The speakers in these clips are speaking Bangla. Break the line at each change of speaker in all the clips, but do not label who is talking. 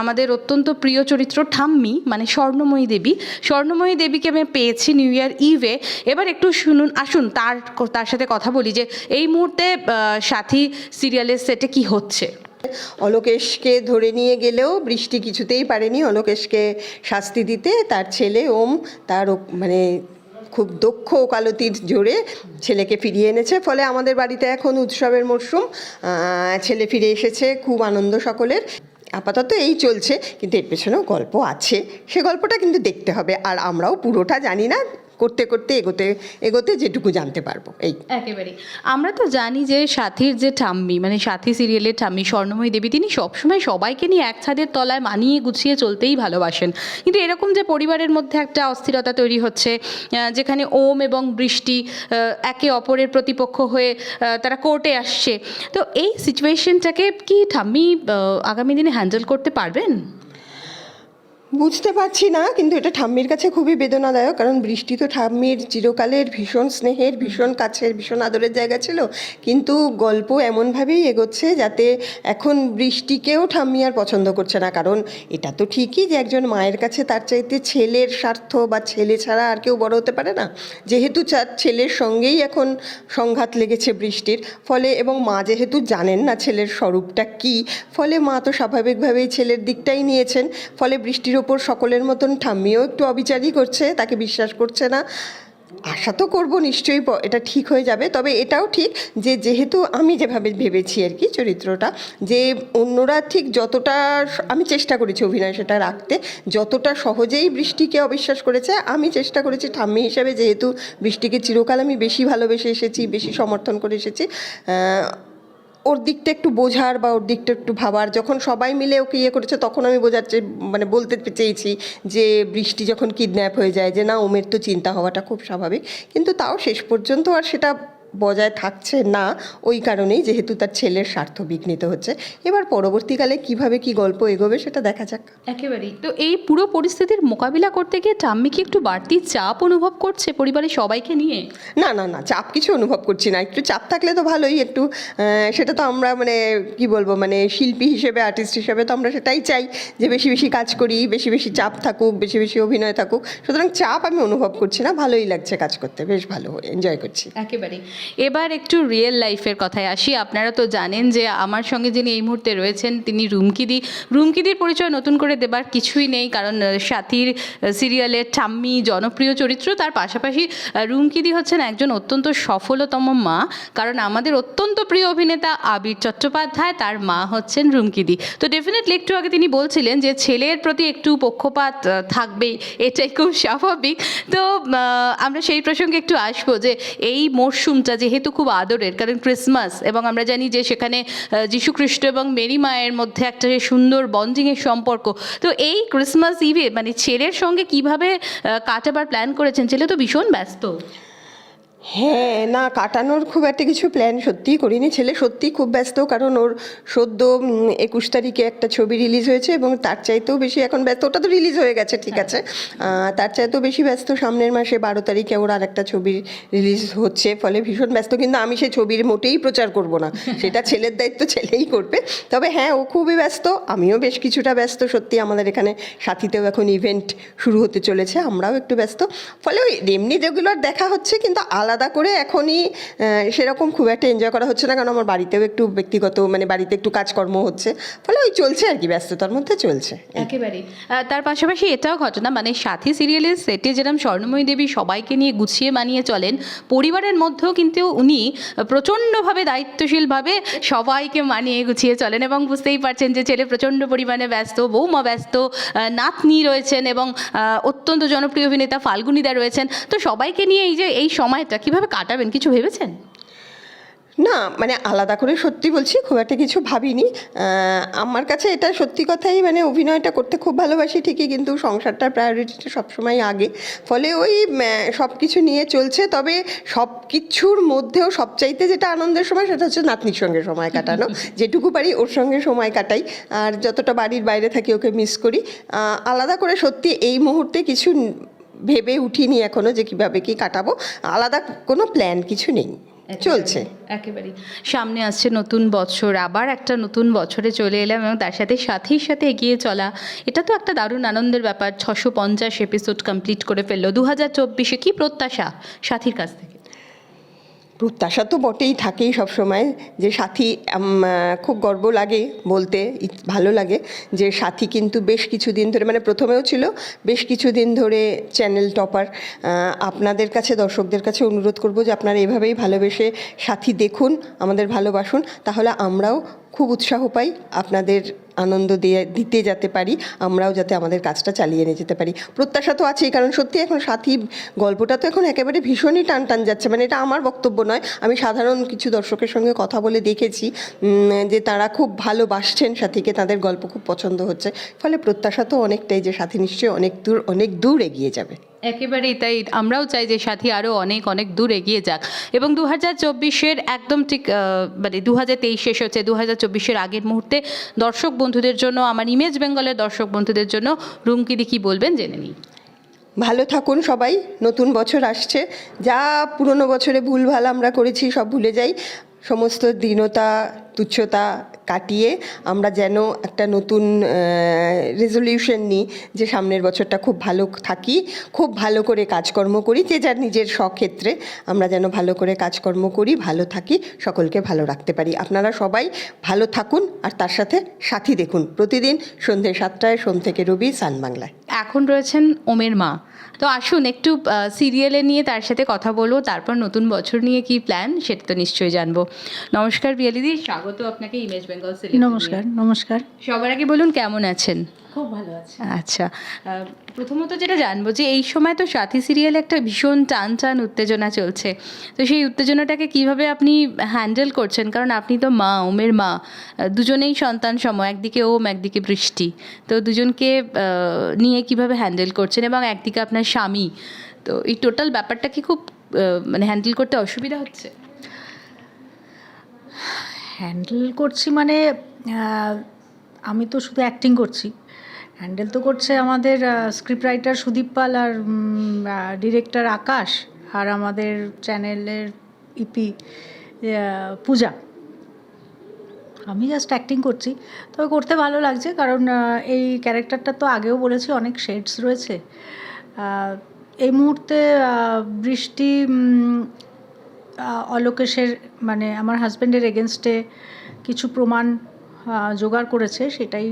আমাদের অত্যন্ত প্রিয় চরিত্র ঠাম্মি মানে স্বর্ণময়ী দেবী। স্বর্ণময়ী দেবীকে আমি পেয়েছি নিউ ইয়ার ইভে এবার একটু শুনুন, আসুন তার তার সাথে কথা বলি যে এই মুহূর্তে সাথী সিরিয়ালের সেটে কি হচ্ছে?
অলোকেশকে ধরে নিয়ে গেলেও বৃষ্টি কিছুতেই পারেনি। অলোকেশকে শাস্তি দিতে তার ছেলে ওম, তার মানে খুব দক্ষ ওকালতির জোরে ছেলেকে ফিরিয়ে এনেছে। ফলে আমাদের বাড়িতে এখন উৎসবের মরশুম। ছেলে ফিরে এসেছে, খুব আনন্দ সকলের। আপাতত এই চলছে, কিন্তু এর পেছনেও গল্প আছে। সে গল্পটা কিন্তু দেখতে হবে, আর আমরাও পুরোটা জানি না। করতে করতে এগোতে এগোতে যেটুকু জানতে পারব, এই।
একেবারেই। আমরা তো জানি যে সাথীর যে ঠাম্মি মানে সাথী সিরিয়ালের ঠাম্মি স্বর্ণময়ী দেবী, তিনি সবসময় সবাইকে নিয়ে এক ছাদের তলায় মানিয়ে গুছিয়ে চলতেই ভালোবাসেন। কিন্তু এরকম যে পরিবারের মধ্যে একটা অস্থিরতা তৈরি হচ্ছে যেখানে ওম এবং বৃষ্টি একে অপরের প্রতিপক্ষ হয়ে তারা কোর্টে আসছে, তো এই সিচুয়েশনটাকে কি ঠাম্মি আগামী দিনে হ্যান্ডেল করতে পারবেন?
বুঝতে পারছি না, কিন্তু এটা ঠাম্মির কাছে খুবই বেদনাদায়ক, কারণ বৃষ্টি তো ঠাম্মির চিরকালের ভীষণ স্নেহের, ভীষণ কাছের, ভীষণ আদরের জায়গা ছিল। কিন্তু গল্প এমনভাবেই এগোচ্ছে যাতে এখন বৃষ্টিকেও ঠাম্মি আর পছন্দ করছে না, কারণ এটা তো ঠিকই যে একজন মায়ের কাছে তার চাইতে ছেলের স্বার্থ বা ছেলে ছাড়া আর কেউ বড় হতে পারে না। যেহেতু ছেলের সঙ্গেই এখন সংঘাত লেগেছে বৃষ্টির, ফলে এবং মা যেহেতু জানেন না ছেলের স্বরূপটা কি, ফলে মা তো স্বাভাবিকভাবেই ছেলের দিকটাই নিয়েছেন, ফলে বৃষ্টির ওপর সকলের মতন ঠাম্মিও একটু অবিচারই করছে, তাকে বিশ্বাস করছে না। আশা তো করব নিশ্চয়ই এটা ঠিক হয়ে যাবে, তবে এটাও ঠিক যে যেহেতু আমি যেভাবে ভেবেছি আর কি চরিত্রটা, যে অন্যরা ঠিক যতটা আমি চেষ্টা করেছি অভিনয় সেটা রাখতে, যতটা সহজেই বৃষ্টিকে অবিশ্বাস করেছে, আমি চেষ্টা করেছি ঠাম্মি হিসাবে যেহেতু বৃষ্টিকে চিরকাল আমি বেশি ভালোবেসে এসেছি, বেশি সমর্থন করে এসেছি ওর দিকটা একটু বোঝার বা ওর দিকটা একটু ভাবার, যখন সবাই মিলে ওকে ইয়ে করেছে তখন আমি বোঝার মানে বলতে চেয়েছি যে বৃষ্টি যখন কিডন্যাপ হয়ে যায় যে না, ওমের তো চিন্তা হওয়াটা খুব স্বাভাবিক। কিন্তু তাও শেষ পর্যন্ত আর সেটা বজায় থাকছে না ওই কারণেই যেহেতু তার ছেলের স্বার্থ বিঘ্নিত হচ্ছে। এবার পরবর্তীকালে কীভাবে কি গল্প এগোবে সেটা দেখা যাক।
একেবারেই। তো এই পুরো পরিস্থিতির মোকাবিলা করতে গিয়ে ঠাম্মি কি একটু বাড়তি চাপ অনুভব করছে পরিবারের সবাইকে নিয়ে?
না না না চাপ কিছু অনুভব করছি না। একটু চাপ থাকলে তো ভালোই একটু সেটা তো আমরা মানে কি বলব মানে শিল্পী হিসেবে আর্টিস্ট হিসেবে তো আমরা সেটাই চাই যে বেশি বেশি কাজ করি বেশি বেশি চাপ থাকুক বেশি বেশি অভিনয় থাকুক। সুতরাং চাপ আমি অনুভব করছি না ভালোই লাগছে কাজ করতে বেশ ভালো এনজয় করছি।
একেবারেই। এবার একটু রিয়েল লাইফের কথায় আসি। আপনারা তো জানেন যে আমার সঙ্গে যিনি এই মুহূর্তে রয়েছেন, তিনি রুমকিদি। রুমকিদির পরিচয় নতুন করে দেবার কিছুই নেই, কারণ সাথীর সিরিয়ালের ঠাম্মি, জনপ্রিয় চরিত্র, তার পাশাপাশি রুমকিদি হচ্ছেন একজন অত্যন্ত সফলতম মা। কারণ আমাদের অত্যন্ত প্রিয় অভিনেতা আবির চট্টোপাধ্যায়, তার মা হচ্ছেন রুমকিদি। তো ডেফিনেটলি একটু আগে তিনি বলছিলেন যে ছেলের প্রতি একটু পক্ষপাত থাকবেই এটাই খুব স্বাভাবিক। তো আমরা সেই প্রসঙ্গে একটু আসব যে এই মরশুমটা যেহেতু খুব আদরের, কারণ ক্রিসমাস, এবং আমরা জানি যে সেখানে যীশুখ্রিস্ট যীশু খ্রিস্ট এবং মেরি মায়ের মধ্যে একটা যে সুন্দর বন্ডিংয়ের সম্পর্ক। তো এই ক্রিসমাস ইভে মানে ছেলের সঙ্গে কীভাবে কাটাবার প্ল্যান করেছেন, ছেলে তো ভীষণ ব্যস্ত।
হ্যাঁ না কাটানোর খুব একটা কিছু প্ল্যান সত্যিই করিনি। ছেলে সত্যিই খুব ব্যস্ত কারণ ওর সদ্য একুশ তারিখে একটা ছবি রিলিজ হয়েছে এবং তার চাইতেও বেশি এখন ব্যস্ত ওটা তো রিলিজ হয়ে গেছে ঠিক আছে। তার চাইতেও বেশি ব্যস্ত সামনের মাসে বারো তারিখে ওর আর একটা ছবি রিলিজ হচ্ছে ফলে ভীষণ ব্যস্ত কিন্তু আমি সেই ছবির মোটেই প্রচার করব না। সেটা ছেলের দায়িত্ব ছেলেই করবে। তবে হ্যাঁ ও খুবই ব্যস্ত আমিও বেশ কিছুটা ব্যস্ত সত্যি আমাদের এখানে সাথীতেও এখন ইভেন্ট শুরু হতে চলেছে আমরাও একটু ব্যস্ত। ফলে ওই এমনি যেগুলো আর দেখা হচ্ছে কিন্তু আলাদা করে এখনই সেরকম খুব একটা এনজয় করা হচ্ছে না কারণ আমার বাড়িতেও একটু ব্যক্তিগত মানে বাড়িতে একটু কাজকর্ম হচ্ছে। ফলে ওই চলছে আর কি ব্যস্ততার মধ্যে চলছে।
একেবারেই। আহ, তার পাশাপাশি এটাও ঘটনা মানে সাথী সিরিয়ালের সেটে যেরকম স্বর্ণময়ী দেবী সবাইকে নিয়ে গুছিয়ে মানিয়ে চলেন পরিবারের মধ্যেও কিন্তু উনি প্রচণ্ডভাবে দায়িত্বশীলভাবে সবাইকে মানিয়ে গুছিয়ে চলেন এবং বুঝতেই পারছেন যে ছেলে প্রচণ্ড পরিমাণে ব্যস্ত বৌমা ব্যস্ত নাতনি রয়েছেন এবং অত্যন্ত জনপ্রিয় অভিনেতা ফাল্গুনিদা রয়েছেন। তো সবাইকে নিয়ে এই যে এই সময়টা কীভাবে কাটাবেন? কিছু ভেবেছেন?
না মানে আলাদা করে সত্যি বলছি খুব একটা কিছু ভাবিনি। আমার কাছে এটা সত্যি কথাই মানে অভিনয়টা করতে খুব ভালোবাসি ঠিকই কিন্তু সংসারটার প্রায়োরিটিটা সবসময় আগে। ফলে ওই সব কিছু নিয়ে চলছে তবে সব কিছুর মধ্যেও সবচাইতে যেটা আনন্দের সময় সেটা হচ্ছে নাতনির সঙ্গে সময় কাটানো। যেটুকু পারি ওর সঙ্গে সময় কাটাই আর যতটা বাড়ির বাইরে থাকি ওকে মিস করি। আলাদা করে সত্যি এই মুহূর্তে কিছু ভেবে উঠিনি এখনও যে কীভাবে কি কাটাবো। আলাদা কোনো প্ল্যান কিছু নেই। চলছে।
একেবারেই। সামনে আসছে নতুন বছর আবার একটা নতুন বছরে চলে এলাম এবং তার সাথে সাথেই সাথে এগিয়ে চলা। এটা তো একটা দারুণ আনন্দের ব্যাপার। ছশো পঞ্চাশ এপিসোড কমপ্লিট করে ফেলল। দু হাজার চব্বিশে কী প্রত্যাশা? সাথীর কাছ থেকে।
প্রত্যাশা তো বটেই থাকেই সব সময়। যে সাথী খুব গর্ব লাগে বলতে ভালো লাগে। যে সাথী কিন্তু বেশ কিছুদিন ধরে মানে প্রথমেও ছিল, বেশ কিছুদিন ধরে চ্যানেল টপার। আপনাদের কাছে, দর্শকদের কাছে অনুরোধ করব যে আপনারা এভাবেই ভালোবেসে সাথী দেখুন, আমাদের ভালোবাসুন। তাহলে আমরাও খুব উৎসাহ পাই আপনাদের আনন্দ দিয়ে, দিতে যেতে পারি, আমরাও যাতে আমাদের কাজটা চালিয়ে নিয়ে যেতে পারি। প্রত্যাশা তো আছেই, কারণ সত্যি এখন সাথী, গল্পটা তো এখন একেবারে ভীষণই টান টান যাচ্ছে। মানে এটা আমার বক্তব্য নয়, আমি সাধারণ কিছু দর্শকের সঙ্গে কথা বলে দেখেছি যে তারা খুব ভালোবাসছেন সাথীকে, তাদের গল্প খুব পছন্দ হচ্ছে। ফলে প্রত্যাশা তো অনেকটাই যে সাথী নিশ্চয়ই অনেক দূর অনেক দূর এগিয়ে যাবে।
একেবারেই তাই। আমরাও চাই যে সাথী আরও অনেক অনেক দূর এগিয়ে যাক। এবং দু হাজার চব্বিশের একদম ঠিক মানে দু হাজার তেইশ শেষ হচ্ছে দু হাজার চব্বিশের আগের মুহূর্তে দর্শক বন্ধুদের জন্য, আমার ইমেজ বেঙ্গলের দর্শক বন্ধুদের জন্য রুমকিদি কি বলবেন, জেনে নিই।
ভালো থাকুন সবাই, নতুন বছর আসছে। যা পুরনো বছরে ভুলভাল আমরা করেছি, সব ভুলে যাই। সমস্ত দীনতা, তুচ্ছতা কাটিয়ে আমরা যেন একটা নতুন রেজলিউশন নিই যে সামনের বছরটা খুব ভালো থাকি, খুব ভালো করে কাজকর্ম করি, যে যার নিজের স্বক্ষেত্রে আমরা যেন ভালো করে কাজকর্ম করি, ভালো থাকি, সকলকে ভালো রাখতে পারি। আপনারা সবাই ভালো থাকুন আর তার সাথে সাথী দেখুন। প্রতিদিন সন্ধ্যে সাতটায়, সোম থেকে রবি সান বাংলায়
এখন রয়েছেন ওমের মা। তো আসুন একটু সিরিয়ালে নিয়ে তার সাথে কথা বলব তারপর নতুন বছর নিয়ে কি প্ল্যান সেটা তো নিশ্চয়ই জানব। নমস্কার বিয়ালিদি স্বাগত আপনাকে ইমেজ বেঙ্গল
নমস্কার নমস্কার।
সবার আগে বলুন কেমন আছেন?
খুব ভালো আছে।
আচ্ছা। প্রথমত যেটা জানব যে এই সময় তো সাথী সিরিয়ালে একটা ভীষণ টান টান উত্তেজনা চলছে। তো সেই উত্তেজনাটাকে কীভাবে আপনি হ্যান্ডেল করছেন? কারণ আপনি তো মা ওমের মা দুজনেই সন্তান সম একদিকে ওম একদিকে বৃষ্টি। তো দুজনকে নিয়ে কীভাবে হ্যান্ডেল করছেন এবং একদিকে আপনার স্বামী? তো এই টোটাল ব্যাপারটা কি খুব মানে হ্যান্ডেল করতে অসুবিধা হচ্ছে?
হ্যান্ডেল করছি মানে আমি তো শুধু অ্যাক্টিং করছি। হ্যান্ডেল তো করছে আমাদের স্ক্রিপ্ট রাইটার সুদীপ পাল আর ডিরেক্টর আকাশ আর আমাদের চ্যানেলের ইপি পূজা। আমি জাস্ট অ্যাক্টিং করছি। তবে করতে ভালো লাগছে কারণ এই ক্যারেক্টারটা তো আগেও বলেছি, অনেক শেডস রয়েছে। এই মুহূর্তে বৃষ্টি অলোকেশের মানে আমার হাজব্যান্ডের এগেনস্টে কিছু প্রমাণ জোগাড় করেছে, সেটাই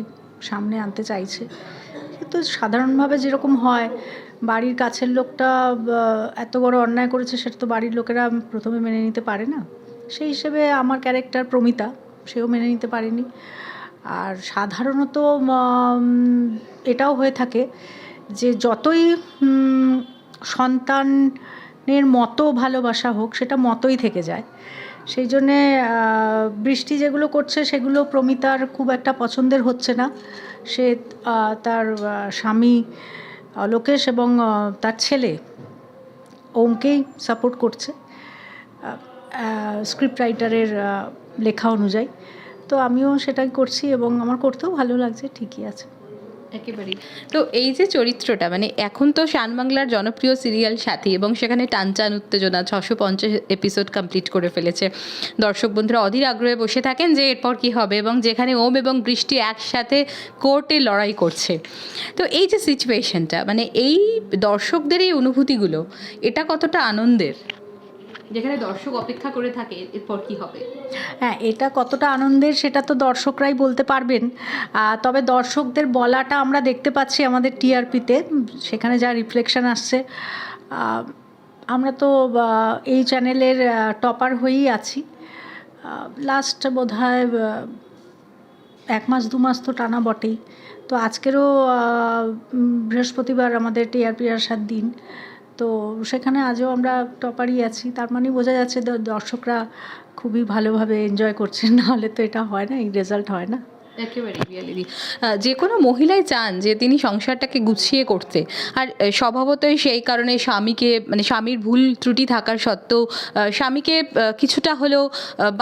সামনে আনতে চাইছে। কিন্তু সাধারণভাবে যেরকম হয়, বাড়ির কাছের লোকটা এত বড় অন্যায় করেছে সেটা তো বাড়ির লোকেরা প্রথমে মেনে নিতে পারে না। সেই হিসেবে আমার ক্যারেক্টার প্রমিতা, সেও মেনে নিতে পারেনি। আর সাধারণত এটাও হয়ে থাকে যে যতই সন্তানের মতো ভালোবাসা হোক, সেটা মতোই থেকে যায়। সেই জন্যে বৃষ্টি যেগুলো করছে সেগুলো প্রমিতার খুব একটা পছন্দের হচ্ছে না। সে তার স্বামী লোকেশ এবং তার ছেলে ওমকেই সাপোর্ট করছে স্ক্রিপ্ট রাইটারের লেখা অনুযায়ী। তো আমিও সেটাই করছি এবং আমার করতেও ভালো লাগছে, ঠিকই আছে।
একেবারেই। তো এই যে চরিত্রটা মানে এখন তো শান বাংলার জনপ্রিয় সিরিয়াল সাথী এবং সেখানে টানচান উত্তেজনা ছশো পঞ্চাশ এপিসোড কমপ্লিট করে ফেলেছে। দর্শক বন্ধুরা অধীর আগ্রহে বসে থাকেন যে এরপর কি হবে এবং যেখানে ওম এবং বৃষ্টি একসাথে কোর্টে লড়াই করছে। তো এই যে সিচুয়েশনটা মানে এই দর্শকদের এই অনুভূতিগুলো, এটা কতটা আনন্দের? যেখানে দর্শক অপেক্ষা করে থাকে, এরপর কি হবে?
হ্যাঁ এটা কতটা আনন্দের সেটা তো দর্শকরাই বলতে পারবেন। তবে দর্শকদের বলাটা আমরা দেখতে পাচ্ছি আমাদের টিআরপিতে, সেখানে যা রিফ্লেকশন আসছে। আমরা তো এই চ্যানেলের টপার হয়েই আছি। লাস্ট বোধ হয় এক মাস, দু মাস তো টানা বটেই। তো আজকেরও বৃহস্পতিবার আমাদের টিআরপি আসার দিন। তো সেখানে আজও আমরা টপারই আছি। তার মানে বোঝা যাচ্ছে দর্শকরা খুবই ভালোভাবে এনজয় করছেন নাহলে তো এটা হয় না, এই রেজাল্ট হয় না।
একেবারে রিয়ালি যে কোনো মহিলাই চান যে তিনি সংসারটাকে গুছিয়ে করতে। আর স্বভাবতই সেই কারণে স্বামীকে মানে স্বামীর ভুল ত্রুটি থাকার সত্ত্বেও স্বামীকে কিছুটা হলেও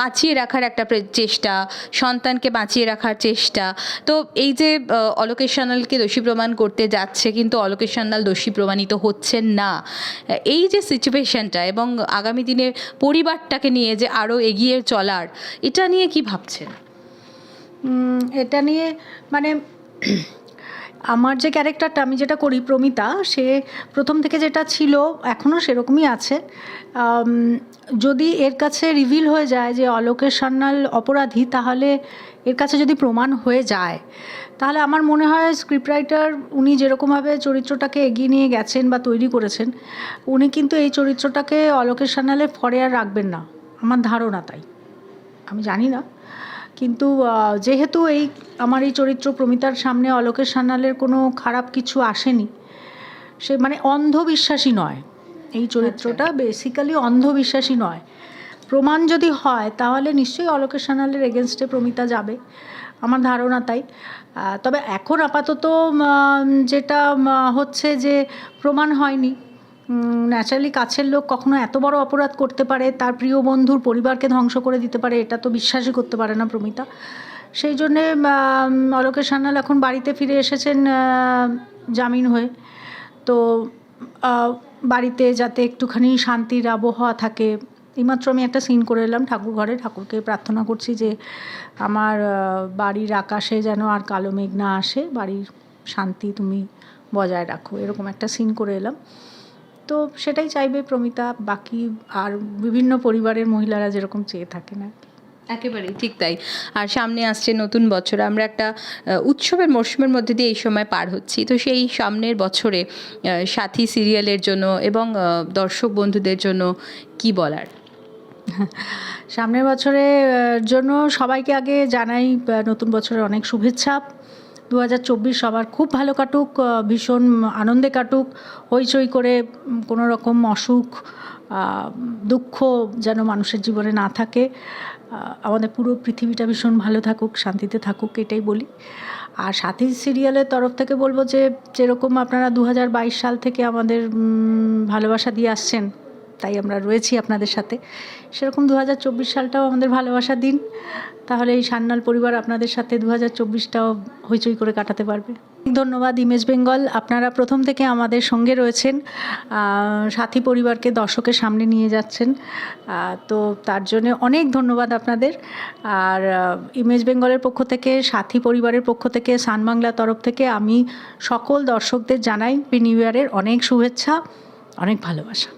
বাঁচিয়ে রাখার একটা চেষ্টা সন্তানকে বাঁচিয়ে রাখার চেষ্টা। তো এই যে আহ, অলোকেশ সান্যালকে দোষী প্রমাণ করতে যাচ্ছে কিন্তু অলোকেশ সান্যাল দোষী প্রমাণিত হচ্ছেন না। এই যে সিচুয়েশনটা এবং আগামী দিনে পরিবারটাকে নিয়ে যে আরও এগিয়ে চলার এটা নিয়ে কি ভাবছেন?
এটা নিয়ে মানে আমার যে ক্যারেক্টারটা, আমি যেটা করি প্রমিতা, সে প্রথম থেকে যেটা ছিল এখনও সেরকমই আছে। যদি এর কাছে রিভিল হয়ে যায় যে অলোকেশ সান্যাল অপরাধী, তাহলে এর কাছে যদি প্রমাণ হয়ে যায়, তাহলে আমার মনে হয় স্ক্রিপ্ট রাইটার উনি যেরকমভাবে চরিত্রটাকে এগিয়ে নিয়ে গেছেন বা তৈরি করেছেন, উনি কিন্তু এই চরিত্রটাকে অলোকেশ সান্যালের ফরে আর রাখবেন না। আমার ধারণা তাই। আমি জানি না। কিন্তু যেহেতু এই আমার এই চরিত্র প্রমিতার সামনে অলোকেশ সান্যালের কোনো খারাপ কিছু আসেনি সে মানে অন্ধবিশ্বাসী নয়। এই চরিত্রটা বেসিক্যালি অন্ধবিশ্বাসী নয়। প্রমাণ যদি হয় তাহলে নিশ্চয়ই অলোকেশ সান্যালের এগেনস্টে প্রমিতা যাবে। আমার ধারণা তাই। তবে এখন আপাতত যেটা হচ্ছে যে প্রমাণ হয়নি ন্যাচারালি কাছের লোক কখনো এত বড় অপরাধ করতে পারে, তার প্রিয় বন্ধুর পরিবারকে ধ্বংস করে দিতে পারে, এটা তো বিশ্বাসই করতে পারে না প্রমিতা। সেই জন্যে অলোকেশ সান্যাল এখন বাড়িতে ফিরে এসেছেন জামিন হয়ে। তো বাড়িতে যাতে একটুখানি শান্তির আবহাওয়া থাকে, এইমাত্র আমি একটা সিন করে এলাম ঠাকুর ঘরে ঠাকুরকে প্রার্থনা করছি যে আমার বাড়ির আকাশে যেন আর কালো মেঘ না আসে, বাড়ির শান্তি তুমি বজায় রাখো, এরকম একটা সিন করে এলাম। তো সেটাই চাইবে প্রমিতা বাকি আর বিভিন্ন পরিবারের মহিলারা যেরকম চেয়ে থাকেন আর কি।
একেবারেই ঠিক তাই। আর সামনে আসছে নতুন বছর আমরা একটা উৎসবের মরশুমের মধ্যে দিয়ে এই সময় পার হচ্ছি। তো সেই সামনের বছরে সাথী সিরিয়ালের জন্য এবং দর্শক বন্ধুদের জন্য কি বলার?
সামনের বছরের জন্য সবাইকে আগে জানাই নতুন বছরের অনেক শুভেচ্ছা। দু হাজার চব্বিশ সবার খুব ভালো কাটুক ভীষণ আনন্দে কাটুক, হইচই করে কোনো রকম অসুখ দুঃখ যেন মানুষের জীবনে না থাকে। আমাদের পুরো পৃথিবীটা ভীষণ ভালো থাকুক, শান্তিতে থাকুক, এটাই বলি। আর সাথী সিরিয়ালের তরফ থেকে বলব যে, যেরকম আপনারা দু হাজার বাইশ সাল থেকে আমাদের ভালোবাসা দিয়ে আসছেন তাই আমরা রয়েছি আপনাদের সাথে। সেরকম দু হাজার চব্বিশ সালটাও আমাদের ভালোবাসা দিন। তাহলে এই সান্যাল পরিবার আপনাদের সাথে দু হাজার চব্বিশটাও হইচই করে কাটাতে পারবে। ধন্যবাদ, ইমেজ বেঙ্গল। আপনারা প্রথম থেকে আমাদের সঙ্গে রয়েছেন। সাথী পরিবারকে দর্শকের সামনে নিয়ে যাচ্ছেন। তো তার জন্য অনেক ধন্যবাদ আপনাদের। আর ইমেজ বেঙ্গলের পক্ষ থেকে, সাথী পরিবারের পক্ষ থেকে, সান বাংলার তরফ থেকে আমি সকল দর্শকদের জানাই নিউ ইয়ারের অনেক শুভেচ্ছা, অনেক ভালোবাসা।